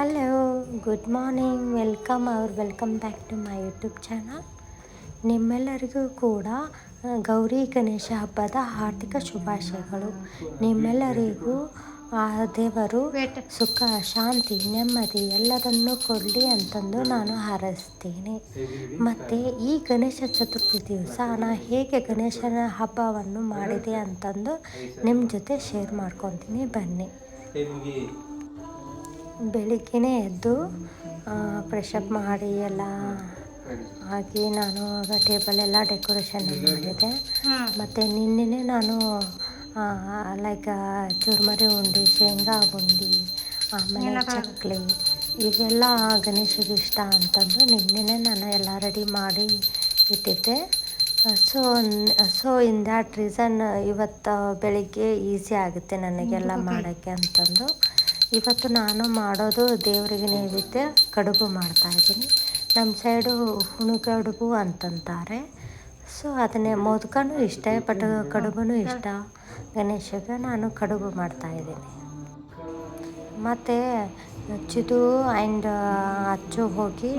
Hello good morning welcome our welcome back to my YouTube channel ನಿಮ್ಮೆಲ್ಲರಿಗೂ ಕೂಡ ಗೌರಿ ಗಣೇಶ ಹಬ್ಬದ ಹಾರ್ದಿಕ ಶುಭಾಶಯಗಳು. ನಿಮ್ಮೆಲ್ಲರಿಗೂ ಆ ದೇವರು ಸುಖ, ಶಾಂತಿ, ನೆಮ್ಮದಿ ಎಲ್ಲದನ್ನು ಕೊಡಲಿ ಅಂತಂದು ನಾನು ಹಾರೈಸ್ತೀನಿ. ಮತ್ತು ಈ ಗಣೇಶ ಚತುರ್ಥಿ ದಿವಸ ನಾನು ಹೇಗೆ ಗಣೇಶನ ಹಬ್ಬವನ್ನು ಮಾಡಿದೆ ಅಂತಂದು ನಿಮ್ಮ ಜೊತೆ ಶೇರ್ ಮಾಡ್ಕೊತೀನಿ. ಬನ್ನಿ. ಬೆಳಿಗ್ಗೆನೇ ಎದ್ದು ಫ್ರೆಶಪ್ ಮಾಡಿ ಎಲ್ಲ ಹಾಕಿ ನಾನು ಟೇಬಲ್ ಎಲ್ಲ ಡೆಕೋರೇಷನ್ ಮಾಡಿದೆ. ಮತ್ತು ನಿನ್ನೆನೇ ನಾನು ಲೈಕ್ ಚುರ್ಮರಿ ಉಂಡೆ ಶೇಂಗಾ ಉಂಡೆ ಆಮೇಲೆ ಚಕ್ಲಿ ಇವೆಲ್ಲ ಗಣೇಶಗೆ ಇಷ್ಟ ಅಂತಂದು ನಿನ್ನೆನೇ ನಾನು ಎಲ್ಲ ರೆಡಿ ಮಾಡಿ ಇಟ್ಟಿದ್ದೆ. So so in that reason ಇವತ್ತು ಬೆಳಿಗ್ಗೆ ಈಸಿ ಆಗುತ್ತೆ ನನಗೆಲ್ಲ ಮಾಡೋಕ್ಕೆ ಅಂತಂದು. ಇವತ್ತು ನಾನು ಮಾಡೋದು ದೇವರಿಗೆ ನೈವೇದ್ಯ ಕಡುಬು ಮಾಡ್ತಾಯಿದ್ದೀನಿ ನಮ್ಮ ಸೈಡು ಹುಣು ಕಡುಬು ಅಂತಂತಾರೆ. ಸೊ ಅದನ್ನೇ ಮೋದಕನೂ ಇಷ್ಟ, ಬಟ್ ಕಡುಬು ಇಷ್ಟ. ಗಣೇಶಗೆ ನಾನು ಕಡುಬು ಮಾಡ್ತಾಯಿದ್ದೀನಿ ಮತ್ತು ಚಿದು ಆ್ಯಂಡ್ ಅಚ್ಚು ಹೋಗಿ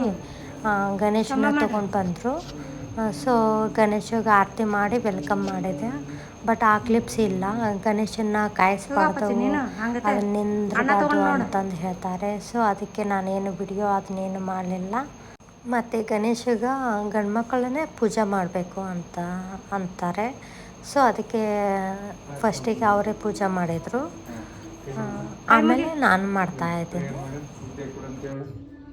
ಗಣೇಶನ ತೊಗೊಂಡು ಬಂದರು. ಸೊ ಗಣೇಶಗೆ ಆರತಿ ಮಾಡಿ ವೆಲ್ಕಮ್ ಮಾಡಿದೆ. ಬಟ್ ಆ ಕ್ಲಿಪ್ಸ್ ಇಲ್ಲ. ಗಣೇಶನ ಕಾಯಿಸ್ಬಾರ್ದು. ಅದನ್ನ ನಿಂದ್ರಬಾರ್ದು ಅಂತಂದು ಹೇಳ್ತಾರೆ. ಸೊ ಅದಕ್ಕೆ ನಾನೇನು ವಿಡಿಯೋ ಅದನ್ನೇನು ಮಾಡಲಿಲ್ಲ. ಮತ್ತು ಗಣೇಶಗ ಗಂಡು ಮಕ್ಕಳನ್ನೇ ಪೂಜೆ ಮಾಡಬೇಕು ಅಂತ ಅಂತಾರೆ. ಸೊ ಅದಕ್ಕೆ ಫಸ್ಟಿಗೆ ಅವರೇ ಪೂಜೆ ಮಾಡಿದರು. ಆಮೇಲೆ ನಾನು ಮಾಡ್ತಾ ಇದ್ದೀನಿ.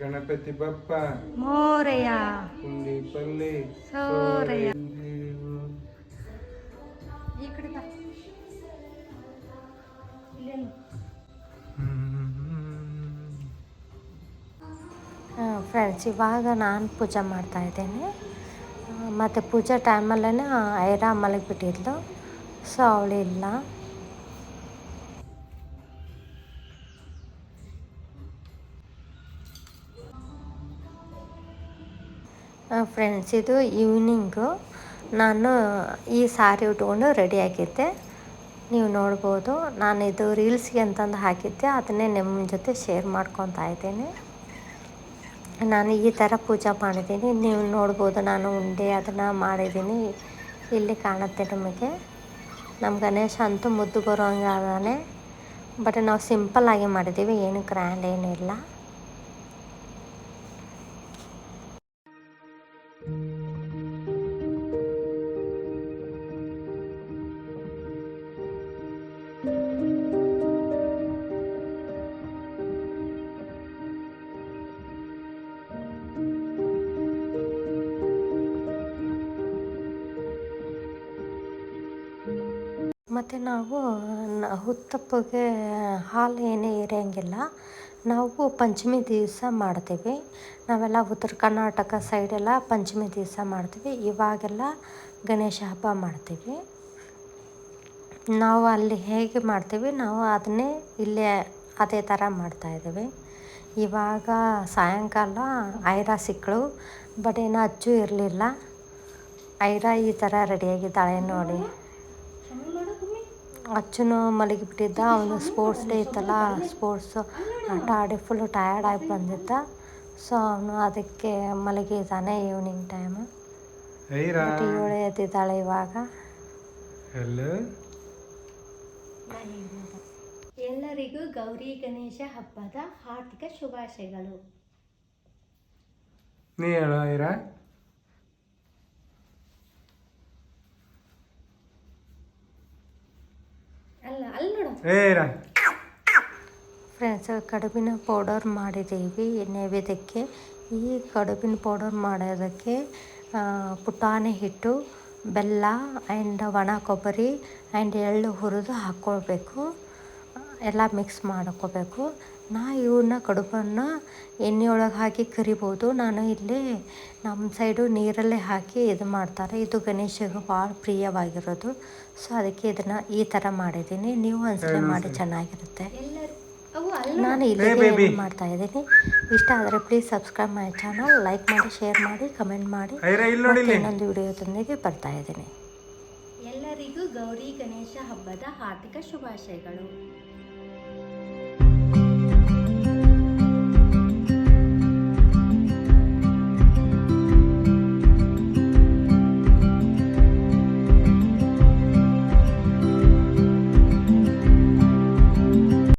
ಗಣಪತಿ ಬಪ್ಪ. ಮೋರಯ. ಪುಂಡಿ ಪಲ್ಲಿ. ಸೋರಯ. ದೇವು. ಈ ಕಡೆ ಬಾ. ಫ್ರೆಂಡ್ಸ್ ಇವಾಗ ನಾನು ಪೂಜೆ ಮಾಡ್ತಾ ಇದ್ದೇನೆ. ಮತ್ತು ಪೂಜೆ ಟೈಮಲ್ಲೇ ಐರಾ ಮಲಗಿಬಿಟ್ಟಿದ್ಲು. ಸೊ ಅವಳಿಲ್ಲ. ಫ್ರೆಂಡ್ಸ್ ಇದು ಈವ್ನಿಂಗು ನಾನು ಈ ಸಾರಿ ಉಟ್ಕೊಂಡು ರೆಡಿ ಆಗಿದ್ದೆ. ನೀವು ನೋಡ್ಬೋದು, ನಾನು ಇದು ರೀಲ್ಸ್ಗೆ ಅಂತಂದು ಹಾಕಿದ್ದೆ. ಅದನ್ನೇ ನಿಮ್ಮ ಜೊತೆ ಶೇರ್ ಮಾಡ್ಕೊತಾ ಇದ್ದೀನಿ. ನಾನು ಈ ಥರ ಪೂಜೆ ಮಾಡಿದ್ದೀನಿ. ನೀವು ನೋಡ್ಬೋದು, ನಾನು ಉಂಡೆ ಅದನ್ನು ಮಾಡಿದ್ದೀನಿ. ಇಲ್ಲಿ ಕಾಣುತ್ತೆ ನಿಮಗೆ. ನಮ್ಮ ಗಣೇಶ ಅಂತೂ ಮುದ್ದು ಬರೋಂಗೆ ಅದಾನೆ ಬಟ್ ನಾವು ಸಿಂಪಲ್ಲಾಗಿ ಮಾಡಿದ್ದೀವಿ. ಏನು ಗ್ರ್ಯಾಂಡ್ ಏನಿಲ್ಲ. ಮತ್ತು ನಾವು ಹುತ್ತಪ್ಪಗೆ ಹಾಲು ಏನೇ ಇರೋಂಗಿಲ್ಲ. ನಾವು ಪಂಚಮಿ ದಿವಸ ಮಾಡ್ತೀವಿ. ನಾವೆಲ್ಲ ಉತ್ತರ ಕರ್ನಾಟಕ ಸೈಡೆಲ್ಲ ಪಂಚಮಿ ದಿವಸ ಮಾಡ್ತೀವಿ. ಇವಾಗೆಲ್ಲ ಗಣೇಶ ಹಬ್ಬ ಮಾಡ್ತೀವಿ. ನಾವು ಅಲ್ಲಿ ಹೇಗೆ ಮಾಡ್ತೀವಿ, ನಾವು ಅದನ್ನೇ ಇಲ್ಲೇ ಅದೇ ಥರ ಮಾಡ್ತಾಯಿದ್ದೀವಿ ಇವಾಗ ಸಾಯಂಕಾಲ ಐರ ಸಿಕ್ಕಳು, ಬಟ್ ಏನು ಅಚ್ಚು ಇರಲಿಲ್ಲ. ಐರಾ ಈ ಥರ ರೆಡಿಯಾಗಿದ್ದಾಳೆ ನೋಡಿ. ಅಚ್ಚುನು ಮಲಗಿಬಿಟ್ಟಿದ್ದ. ಅವನು ಸ್ಪೋರ್ಟ್ಸ್ ಡೇ ಇತ್ತಲ್ಲ ಸ್ಪೋರ್ಟ್ಸು ಆಟ ಆಡಿ ಫುಲ್ ಟಯರ್ಡ್ ಆಗಿ ಬಂದಿದ್ದ. ಸೊ ಅವನು ಅದಕ್ಕೆ ಮಲಗಿದ್ದಾನೆ ಈವ್ನಿಂಗ್ ಟೈಮು ಇವಳು ಎದ್ದಿದ್ದಾಳೆ ಇವಾಗ. ಎಲ್ಲರಿಗೂ ಗೌರಿ ಗಣೇಶ ಹಬ್ಬದ ಹಾರ್ದಿಕ ಶುಭಾಶಯಗಳು. ನೀ ಹೇಳು ಐರಾ ಅಲ್ಲ ಅಲ್ಲಿ ನೋಡು ಏರಾ ಫ್ರೆಂಡ್ಸ್ ಕಡುಬಿನ ಪೌಡರ್ ಮಾಡಿದ್ದೀವಿ ನೈವೇದ್ಯಕ್ಕೆ. ಈ ಕಡುಬಿನ ಪೌಡರ್ ಮಾಡೋದಕ್ಕೆ ಪುಟಾಣಿ ಹಿಟ್ಟು ಬೆಲ್ಲ ಆ್ಯಂಡ್ ಒಣ ಕೊಬ್ಬರಿ ಆ್ಯಂಡ್ ಎಳ್ಳು ಹುರಿದು ಹಾಕ್ಕೊಳ್ಬೇಕು ಎಲ್ಲ ಮಿಕ್ಸ್ ಮಾಡ್ಕೋಬೇಕು. ನಾ ಇವನ್ನ ಕಡುಬನ್ನು ಎಣ್ಣೆ ಒಳಗೆ ಹಾಕಿ ಕರಿಬೋದು. ನಾನು ಇಲ್ಲಿ ನಮ್ಮ ಸೈಡು ನೀರಲ್ಲೇ ಹಾಕಿ ಇದು ಮಾಡ್ತಾರೆ. ಇದು ಗಣೇಶಗೆ ಭಾಳ ಪ್ರಿಯವಾಗಿರೋದು. ಸೊ ಅದಕ್ಕೆ ಇದನ್ನು ಈ ಥರ ಮಾಡಿದ್ದೀನಿ. ನೀವು ಒಂದ್ಸಲ ಮಾಡಿ ಚೆನ್ನಾಗಿರುತ್ತೆ. ನಾನು ಇಲ್ಲಿ ಇಲ್ಲಿಗೆ ಮಾಡ್ತಾ ಇದ್ದೀನಿ. ಇಷ್ಟ ಆದರೆ please subscribe my channel like ಮಾಡಿ ಶೇರ್ ಮಾಡಿ ಕಮೆಂಟ್ ಮಾಡಿ. ಐರಾ ಇಲ್ಲಿ ನೋಡಿ ಇಲ್ಲಿ. ಇನ್ನೊಂದು ವಿಡಿಯೋದೊಂದಿಗೆ ಬರ್ತಾ ಇದ್ದೀನಿ. ಎಲ್ಲರಿಗೂ ಗೌರಿ ಗಣೇಶ ಹಬ್ಬದ ಹಾರ್ದಿಕ ಶುಭಾಶಯಗಳು.